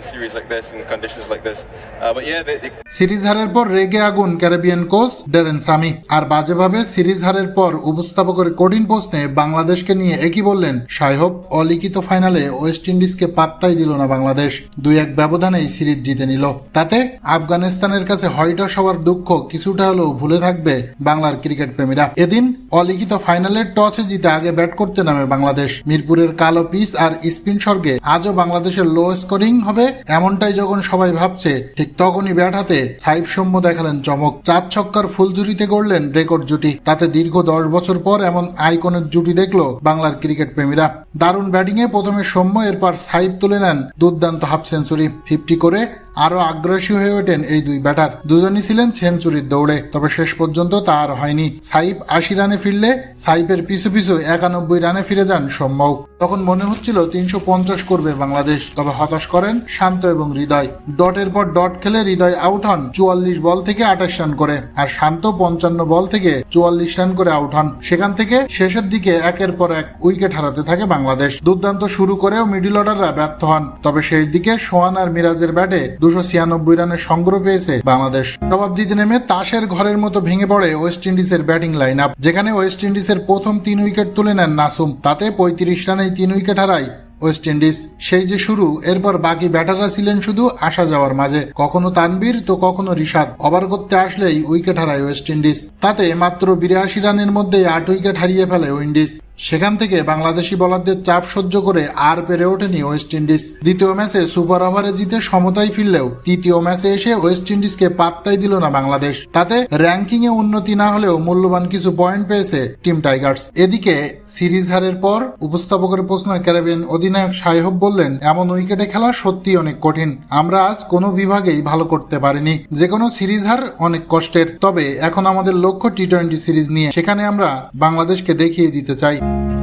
in series like this conditions like this. Uh, but yeah, they, they series হারের পর রেগে আগুন Caribbean coach Darren Sammy. আর বাজেভাবে সিরিজ হারের পর উপস্থাপকের কঠিন প্রশ্নে বাংলাদেশকে নিয়ে একই বললেন সাইহব অলিখিত ফাইনালে ওয়েস্ট ইন্ডিজকে পাত্তাই দিল না বাংলাদেশ। দুই এক ব্যবধানেই সিরিজ জিতে নিল। তাতে আফগানিস্তানের কাছে হয়টস হওয়ার দুঃখ কিছুটা হলেও ভুলে থাকবে বাংলার ক্রিকেট প্রেমীরা। এদিন অলিখিত ফাইনালের টসে জিতে আগে ব্যাট করতে নামে বাংলাদেশ। মিরপুরের কালো পিচ আর স্পিন স্বর্গে আজও বাংলাদেশের লো স্কোরিং হবে এমনটাই যখন সবাই ভাবছে, ঠিক তখনই ব্যাট হাতে সাইব সৌম্য দেখালেন চমক। চার ছক্কার ফুলঝুরিতে গড়লেন রেকর্ড জুটি। তাতে দীর্ঘ দশ বছর পর এমন আইকনের জুটি দেখল বাংলার ক্রিকেট প্রেমীরা। দারুণ ব্যাটিংয়ে প্রথমে সৌম্য, এরপর সাইব তুলে নেন দুর্দান্ত হাফ সেঞ্চুরি। ফিফটি করে আরও আগ্রাসী হয়ে ওঠেন এই দুই ব্যাটার। দুজনই ছিলেন সেঞ্চুরির দৌড়ে, তবে শেষ পর্যন্ত তা আর হয়নি। সাইব আশি রানে ফিরলে সাইবের পিছু পিছু একানব্বই রানে ফিরে যান সৌম্যও। তখন মনে হচ্ছিল তিনশো পঞ্চাশ করবে বাংলাদেশ, তবে হতাশ করেন শান্ত এবং হৃদয়। ডটের পর ডট খেলে হৃদয় আউট হন চুয়াল্লিশ বল থেকে আঠাশ রান করে। আর শান্ত পঞ্চান্ন বল থেকে চুয়াল্লিশ রান করে আউট হন। সেখান থেকে শেষের দিকে একের পর এক উইকেট হারাতে থাকে বাংলাদেশ। দুর্দান্ত শুরু করেও মিডিল অর্ডাররা ব্যর্থ হন। তবে শেষ দিকে সোহান আর মিরাজের ব্যাটে দুশো ছিয়ানব্বই রানের সংগ্রহ পেয়েছে বাংলাদেশ। জবাব দিতে নেমে তাসের ঘরের মতো ভেঙে পড়ে ওয়েস্ট ইন্ডিজের ব্যাটিং লাইন আপ যেখানে ওয়েস্ট ইন্ডিজের প্রথম তিন উইকেট তুলে নেন নাসুম। তাতে পঁয়ত্রিশ রানেই তিন উইকেট হারায় ওয়েস্ট ইন্ডিজ। সেই যে শুরু, এরপর বাকি ব্যাটাররা ছিলেন শুধু আসা যাওয়ার মাঝে। কখনো তানবীর তো কখনো রিশাদ। ওভার করতে আসলেই উইকেট হারায় ওয়েস্ট ইন্ডিজ। তাতে মাত্র বিরাশি রানের মধ্যে আট উইকেট হারিয়ে ফেলে উইন্ডিজ সেখান থেকে বাংলাদেশি বলারদের চাপ সহ্য করে আর পেরে ওঠেনি ওয়েস্ট ইন্ডিজ। দ্বিতীয় ম্যাচে সুপার ওভারে জিতে সমতায় ফিরলেও তৃতীয় ম্যাচে এসে ওয়েস্ট ইন্ডিজকে পাত্তাই দিল না বাংলাদেশ। তাতে র্যাঙ্কিং এ উন্নতি না হলেও মূল্যবান কিছু পয়েন্ট পেয়েছে টিম টাইগার্স। এদিকে সিরিজ হারের পর উপস্থাপকের প্রশ্ন ক্যারাবিয়ান অধিনায়ক সাহেব বললেন, এমন উইকেটে খেলা সত্যি অনেক কঠিন। আমরা আজ কোনো বিভাগেই ভালো করতে পারিনি। যে কোনো সিরিজ হার অনেক কষ্টের। তবে এখন আমাদের লক্ষ্য টি টোয়েন্টি সিরিজ নিয়ে। সেখানে আমরা বাংলাদেশকে দেখিয়ে দিতে চাই। Thank you.